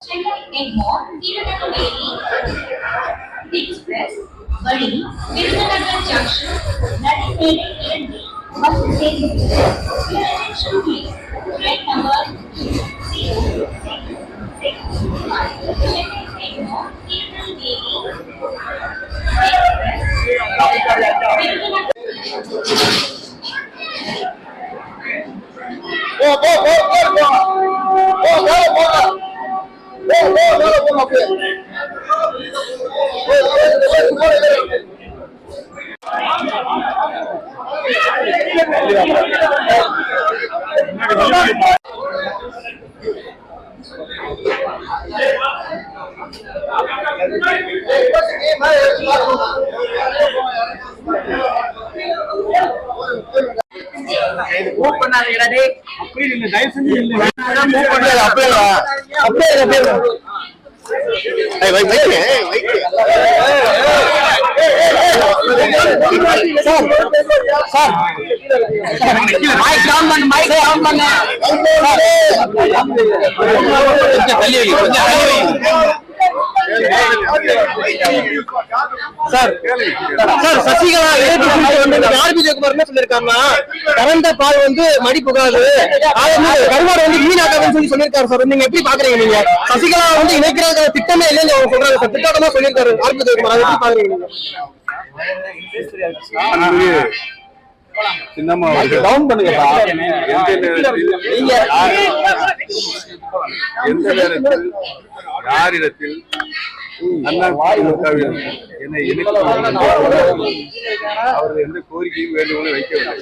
Chennai Egmore, Tirunelveli Express, Vadi, Virudhunagar Junction, Nattipalli Irandi must take the train. Your attention please. Train number move பண்ணாதீங்கடா டேய் அப்படியே இல்ல, தயவு செஞ்சு இல்ல. அப்படியே இல்ல, அப்படியே இல்ல. அப்படியே இல்ல, அப்படியே இல்ல. ஏய், வை- வைக்கு, ஏய், வைக்கு. Sir, sir. மைக் டவுன் பண்ணு மைக் டவுன் பண்ணு கொஞ்சம் தள்ளி வை, கொஞ்சம் தள்ளி வை. சார் சார் சசிகலா வந்து ஆர் விஜயகுமார் என்ன கறந்த பால் வந்து மடி புகாது. அது வந்து கருவாடு வந்து வீணாக்காதுன்னு சொல்லி சொல்லியிருக்காரு சார். நீங்க எப்படி பாக்குறீங்க நீங்க? சசிகலா வந்து இணைக்கிற திட்டமே இல்லைன்னு அவங்க சொல்றாங்க சார். திட்டமா சொல்லியிருக்காரு ஆர் விஜயகுமார். அதை எப்படி பாக்குறீங்க நீங்க? சின்னம்மா அவர்கள் டவுன் பண்ணுங்கப்பா எந்த நேரத்தில் நீங்க எந்த நேரத்தில் யாரிடத்தில் அண்ணா திமுகவில் என்னை அவர்கள் எந்த கோரிக்கையும் வேண்டுகோளும் வைக்கவில்லை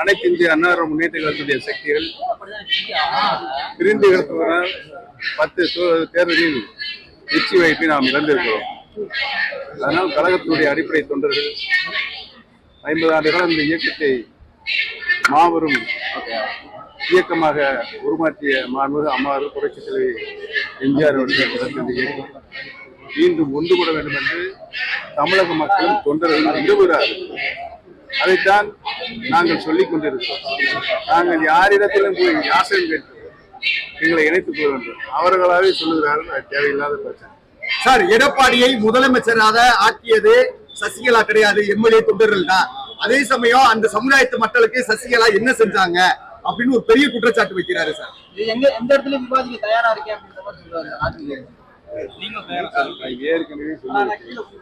அனைத்து இந்திய அன்னார முன்னேற்ற கழகத்துடைய சக்திகள் பிரிந்து கிடப்பதனால் பத்து தேர்தலில் வெற்றி வாய்ப்பை நாம் இழந்திருக்கிறோம். அதனால் கழகத்தினுடைய அடிப்படை தொண்டர்கள் ஐம்பது ஆண்டு காலம் இந்த இயக்கத்தை மாபெரும் இயக்கமாக உருமாற்றிய மாண்பு அம்மாறு புரட்சி தலைவி எம்ஜிஆர் அவர்கள் இயக்கம் மீண்டும் ஒன்று கூட வேண்டும் என்று தமிழக மக்களும் தொண்டர்கள் விரும்புகிறார்கள். அதைத்தான் நாங்கள் சொல்லிக் கொண்டிருக்கிறோம். நாங்கள் யாரிடத்திலும் போய் யாசகம் கேட்கிறோம் எங்களை இணைத்துக் கொள்ள வேண்டும். அவர்களாகவே சொல்லுகிறார்கள் அது தேவையில்லாத பிரச்சனை. சார் எடப்பாடியை முதலமைச்சராக ஆக்கியது சசிகலா கிடையாது எம்எல்ஏ தொண்டர்கள் தான். அதே சமயம் அந்த சமுதாயத்து மக்களுக்கு சசிகலா என்ன செஞ்சாங்க? அப்படின்னு ஒரு பெரிய குற்றச்சாட்டு வைக்கிறாரு சார். எங்க எந்த இடத்துல விவாதிக்க தயாரா இருக்கேன் ஏற்கனவே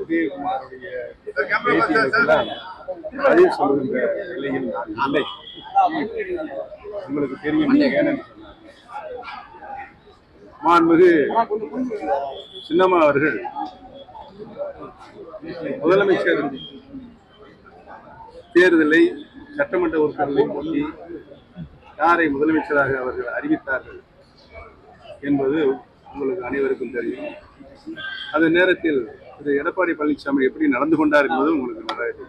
உதயகுமாருடைய சொல்லுகின்ற நிலையில் இல்லை. உங்களுக்கு தெரியும் மாண்புமிகு சின்னம்மா அவர்கள் முதலமைச்சர் தேர்தலை சட்டமன்ற உறுப்பினர்களை போட்டி யாரை முதலமைச்சராக அவர்கள் அறிவித்தார்கள் என்பது உங்களுக்கு அனைவருக்கும் தெரியும். அந்த நேரத்தில் திரு எடப்பாடி பழனிசாமி எப்படி நடந்து கொண்டார் என்பது உங்களுக்கு தெரியும்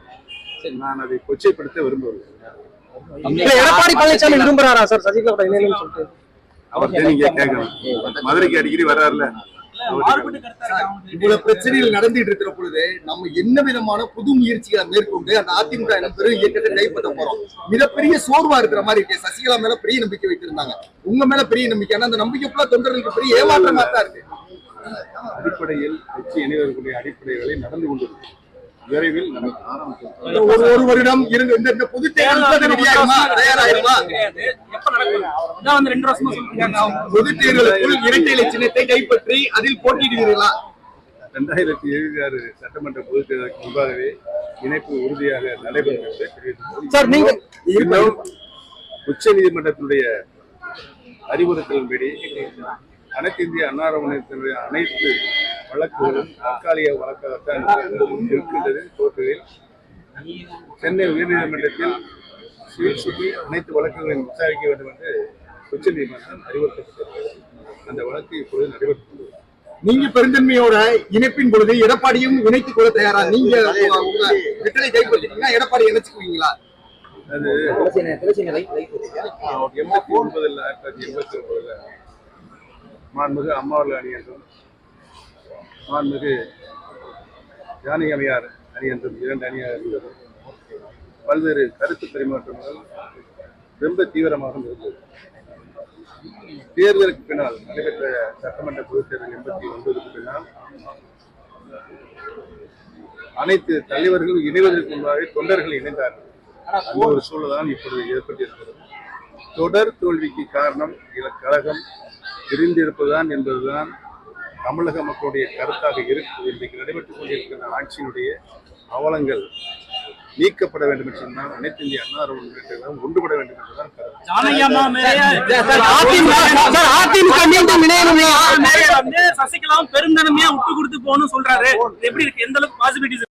நான் அதை கொச்சைப்படுத்த விரும்பவில்லை. இல்ல, எடப்பாடி பழனிசாமி விரும்புறாரா சார்? சசிகலா அவர்கிட்ட நீங்க கேட்கணும். மதுரைக்கு அடிக்கடி வர்றாருல இவ்வளவு பிரச்சனைகள் நடந்துட்டு இருக்கிற பொழுது நம்ம என்ன விதமான புது முயற்சிகளை மேற்கொண்டு அந்த அதிமுக எனும் பெரும் இயக்கத்தை கைப்பற்ற போறோம்? மிகப்பெரிய சோர்வா இருக்கிற மாதிரி இருக்கு. சசிகலா மேல பெரிய நம்பிக்கை வைத்திருந்தாங்க. உங்க மேல பெரிய நம்பிக்கை. ஆனா அந்த நம்பிக்கை ஃபுல்லா தொண்டர்களுக்கு பெரிய ஏமாற்றமா தான் இருக்கு. அடிப்படையில் கட்சி இணைவர்களுடைய அடிப்படைகளை நடந்து கொண்டிருக்கும் விரைவில் ஒரு ஒரு வருடம் இருந்து இந்த இந்த பொது பொது தேர்தலுக்குள் இரட்டை இலை சின்னத்தை கைப்பற்றி அதில் போட்டியிடுவீர்களா இரண்டாயிரத்தி இருபத்தி ஆறு சட்டமன்ற பொதுத் தேர்தலுக்கு முன்பாகவே இணைப்பு உறுதியாக நடைபெறும் என்று தெரிவித்துக் சார் நீங்க இன்னும் உச்ச நீதிமன்றத்தினுடைய அறிவுறுத்தலின்படி அனைத்து இந்திய அன்னார முன்னேற்றத்தினுடைய அனைத்து வழக்குகளும் தற்காலிக வழக்காகத்தான் இருக்கின்றது. கோர்ட்டுகளில் சென்னை உயர்நீதிமன்றத்தில் சிவில் சுற்றி அனைத்து வழக்குகளையும் விசாரிக்க வேண்டும் என்று உச்ச நீதிமன்றம் அந்த வழக்கு இப்பொழுது நடைபெற்று கொண்டிருக்கிறது. நீங்க பெருந்தன்மையோட இணைப்பின் பொழுது எடப்பாடியும் இணைத்துக் கொள்ள தயாரா? நீங்க வெற்றிலை கைப்பற்றிட்டீங்கன்னா எடப்பாடி இணைச்சுக்குவீங்களா அது எண்பத்தி ஒன்பதுல ஆயிரத்தி தொள்ளாயிரத்தி எண்பத்தி ஒன்பதுல மாண்புமிகு அம்மாவர்கள் அணி என்றும் மாண்புமிகு ஜானகி அம்மையார் அணி என்றும் இரண்டு அணியாக இருந்தது பல்வேறு கருத்து பரிமாற்றங்கள் ரொம்ப தீவிரமாக இருந்தது. தேர்தலுக்கு பின்னால் நடைபெற்ற சட்டமன்ற பொதுத் தேர்தல் எண்பத்தி ஒன்பதுக்கு பின்னால் அனைத்து தலைவர்களும் இணைவதற்கு முன்பாக தொண்டர்கள் இணைந்தார்கள். அந்த ஒரு சூழல்தான் இப்பொழுது ஏற்பட்டிருக்கிறது. தொடர் தோல்விக்கு காரணம் இந்த கழகம் பிரிந்திருப்பதுதான் என்பதுதான் தமிழக மக்களுடைய கருத்தாக இருக்குது இன்றைக்கு நடைபெற்றுக் கொண்டிருக்கிற ஆட்சியினுடைய அவலங்கள் நீக்கப்பட வேண்டும் என்று சொன்னால் அனைத்து இந்திய அண்ணா முன்னேற்ற ஒன்றுபட வேண்டும் என்றுதான் கருத்து சசிகலாவும் பெருந்தன்மையா விட்டு கொடுத்து போகணும்னு சொல்றாரு எப்படி இருக்கு எந்த அளவுக்கு பாசிபிலிட்டிஸ்